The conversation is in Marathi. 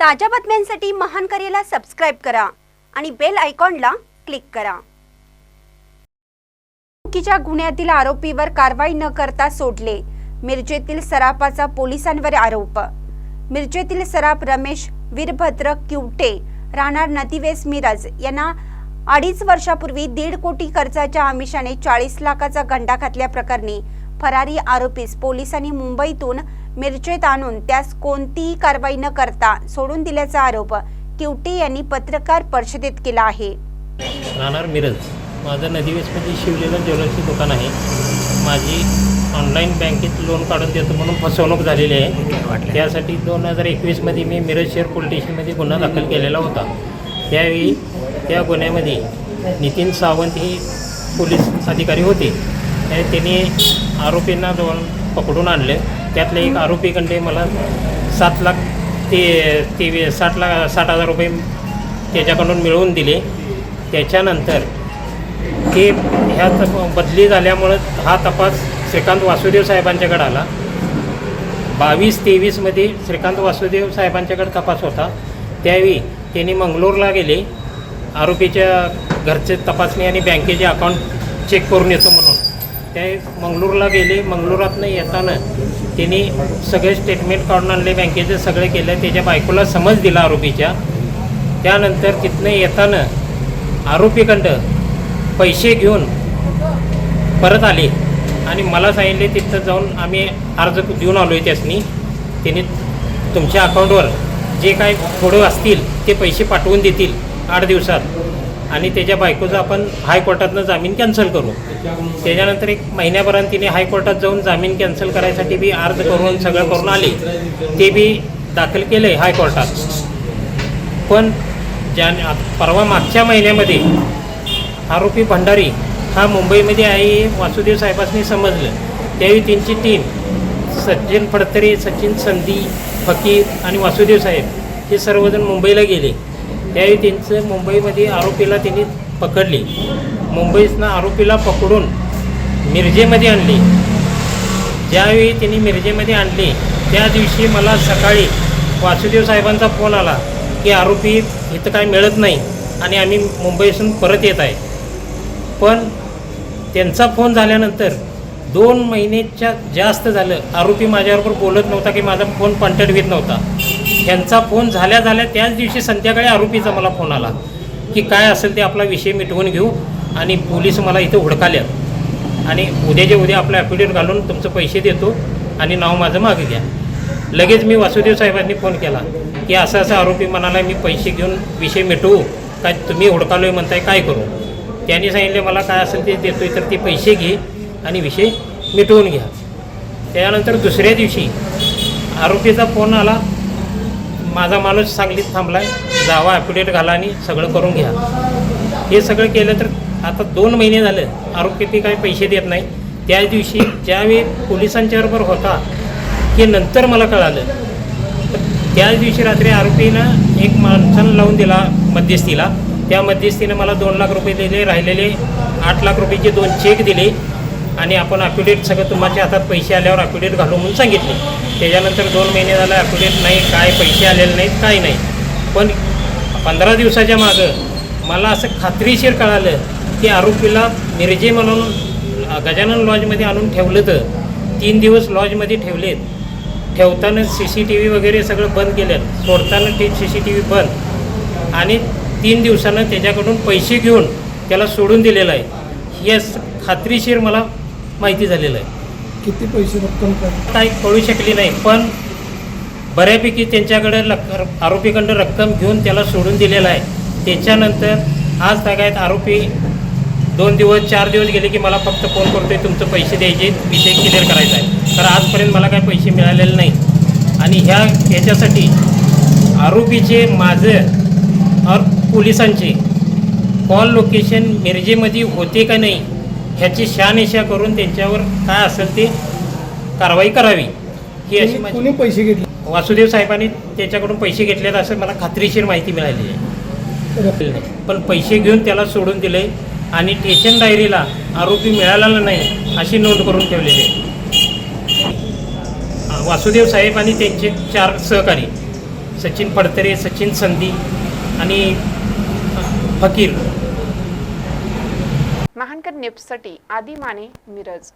ताज्या बातम्यांसाठी महान करेला सबस्क्राईब करा आणि बेल आयकॉनला क्लिक करा. चुकीच्या गुन्ह्यातील आरोपीवर कारवाई न करता सोडले. मिरजेतील सराफाचा पोलिसांवर आरोप. मिरजेतील सराफ रमेश वीरभद्र किवटे राहणार नदीवेस मिरज यांना अडीच वर्षापूर्वी दीड कोटी खर्चाच्या आमिषाने चाळीस लाखाचा गंडा घातल्या प्रकरणी फरारी आरोपीस पोलिसांनी मुंबईतून मिरचेत आणून त्यास कोणतीही कारवाई न करता सोडून दिल्याचा आरोप किवटे यांनी पत्रकार परिषदेत केला आहे. राहणार मिरज. माझं नदीवेसमध्ये शिवलेलं ज्वेलर्सची दुकान आहे. माझी ऑनलाईन बँकेत लोन काढून देतो म्हणून फसवणूक झालेली आहे. त्यासाठी दोन हजार एकवीसमध्ये मी मिरज शहर पोलीस स्टेशनमध्ये गुन्हा दाखल केलेला होता. त्यावेळी त्या गुन्ह्यामध्ये नितीन सावंत हे पोलीस अधिकारी होते. त्यांनी आरोपींना दोन पकडून आणले. त्यातले एक आरोपीकडे मला सात लाख ते तेवी साठ लाख साठ हजार रुपये त्याच्याकडून मिळवून दिले. त्याच्यानंतर ते ह्या तप बदली झाल्यामुळं हा तपास श्रीकांत वासुदेव साहेबांच्याकडे आला. बावीस तेवीसमध्ये श्रीकांत वासुदेव साहेबांच्याकडे तपास होता. त्यावेळी त्यांनी मंगलोरला गेले. आरोपीच्या घरचे तपासणी आणि बँकेचे अकाउंट चेक करून येतो म्हणून. ते मंगळूरला गेले मंगळुरातनं येताना त्यांनी सगळे स्टेटमेंट काढून आणले बँकेचे सगळे केलं त्याच्या बायकोला समज दिला आरोपीच्या. त्यानंतर तिथनं येताना आरोपीकडं पैसे घेऊन परत आले आणि मला सांगितले तिथं जाऊन आम्ही अर्ज देऊन आलो आहे त्यासनी. त्याने तुमच्या अकाउंटवर जे काय थोडं असतील ते पैसे पाठवून देतील आठ दिवसात. आणि त्याच्या बायकोचा आपण हायकोर्टातनं जामीन कॅन्सल करू. त्याच्यानंतर एक महिन्यापर्यंत तिने हायकोर्टात जाऊन जामीन कॅन्सल करायसाठी बी अर्ज करून सगळं करून आले. ते बी दाखल केलं आहे हायकोर्टात पण ज्या परवा मागच्या महिन्यामध्ये आरोपी भंडारी हा मुंबईमध्ये आहे वासुदेव साहेबांनी समजलं. त्यावेळी त्यांची टीम सचिन फडतरे सचिन संधी फकीर आणि वासुदेव साहेब हे सर्वजण मुंबईला गेले. त्यावेळी त्यांचं मुंबईमध्ये आरोपीला त्यांनी पकडली. मुंबईतनं आरोपीला पकडून मिरजेमध्ये आणली. ज्यावेळी त्यांनी मिरजेमध्ये आणले त्या दिवशी मला सकाळी वासुदेव साहेबांचा फोन आला की आरोपी इथं काय मिळत नाही आणि आम्ही मुंबईसून परत येत आहे. पण त्यांचा फोन झाल्यानंतर दोन महिन्याच्या जास्त झालं. आरोपी माझ्याबरोबर बोलत नव्हता की माझा फोन पंटडवीत नव्हता. ह्यांचा फोन झाल्या झाल्या त्याच दिवशी संध्याकाळी आरोपीचा मला फोन आला की काय असेल ते आपला विषय मिटवून घेऊ आणि पोलीस मला इथं हुडकाल्या. आणि उद्याच्या उद्या आपलं ॲफिडेविट घालून तुमचं पैसे देतो आणि नाव माझं मागे घ्या. लगेच मी वासुदेव साहेबांनी फोन केला की असं असं आरोपी म्हणाला मी पैसे घेऊन विषय मिटवू? काय तुम्ही हुडकालोय म्हणताय काय करू? त्यांनी सांगितले मला काय असेल ते देतोय तर ते पैसे घे आणि विषय मिटवून घ्या. त्यानंतर दुसऱ्या दिवशी आरोपीचा फोन आला माझा माणूस सांगलीत थांबला आहे जावा ॲफिडेविट घाला आणि सगळं करून घ्या. हे सगळं केलं तर आता दोन महिने झालं. आरोपी काही पैसे देत नाही. त्याच दिवशी ज्यावेळी पोलिसांच्याबरोबर होता हे नंतर मला कळालं. तर त्याच दिवशी रात्री आरोपीनं एक माणसानं लावून दिला मध्यस्थीला. त्या मध्यस्थीनं मला दोन लाख रुपये दिले राहिलेले आठ लाख रुपयाचे दोन चेक दिले. आणि आपण ॲक्युडेट सगळं तुमच्या हातात पैसे आल्यावर ॲक्युडेट घालू म्हणून सांगितले. त्याच्यानंतर दोन महिने झालं ॲक्युडेट नाही काय पैसे आलेले नाहीत काय नाही. पण पंधरा दिवसाच्या मागं मला असं खात्रीशीर कळालं की आरोपीला मिरजे म्हणून गजानन लॉजमध्ये आणून ठेवलं तर तीन दिवस लॉजमध्ये ठेवलेत. ठेवताना सी सी टी व्ही वगैरे सगळं बंद केलं सोडताना ते सी सी टी व्ही बंद. आणि तीन दिवसानं त्याच्याकडून पैसे घेऊन त्याला सोडून दिलेलं आहे. हे खात्रीशीर मला माहिती झालेलं आहे. किती पैसे रक्कम काय? काही कळू शकली नाही पण बऱ्यापैकी त्यांच्याकडे लक आरोपीकडं रक्कम घेऊन त्याला सोडून दिलेलं आहे. त्याच्यानंतर आज तागायत आरोपी दोन दिवस चार दिवस गेले की मला फक्त फोन करतोय तुमचं पैसे द्यायचे विषय क्लिअर करायचा आहे. तर आजपर्यंत मला काही पैसे मिळालेले नाहीत आणि ह्या ह्याच्यासाठी आरोपीचे माझं और पोलिसांचे कॉल लोकेशन मिरजेमध्ये होते का नाही ह्याची शहानिशा करून त्यांच्यावर काय असेल ते कारवाई करावी. ही अशी माझी कोणी पैसे घेतले? वासुदेव साहेबांनी त्याच्याकडून पैसे घेतलेत असं मला खात्रीशीर माहिती मिळाली आहे. पण पैसे घेऊन त्याला सोडून दिले आणि स्टेशन डायरीला आरोपी मिळालेला नाही अशी नोंद करून ठेवलेली आहे. वासुदेव साहेब आणि त्यांचे चार सहकारी सचिन फडतरे सचिन संधी आणि फकीर महानकर न्यूजसाठी आदी माने मिरज.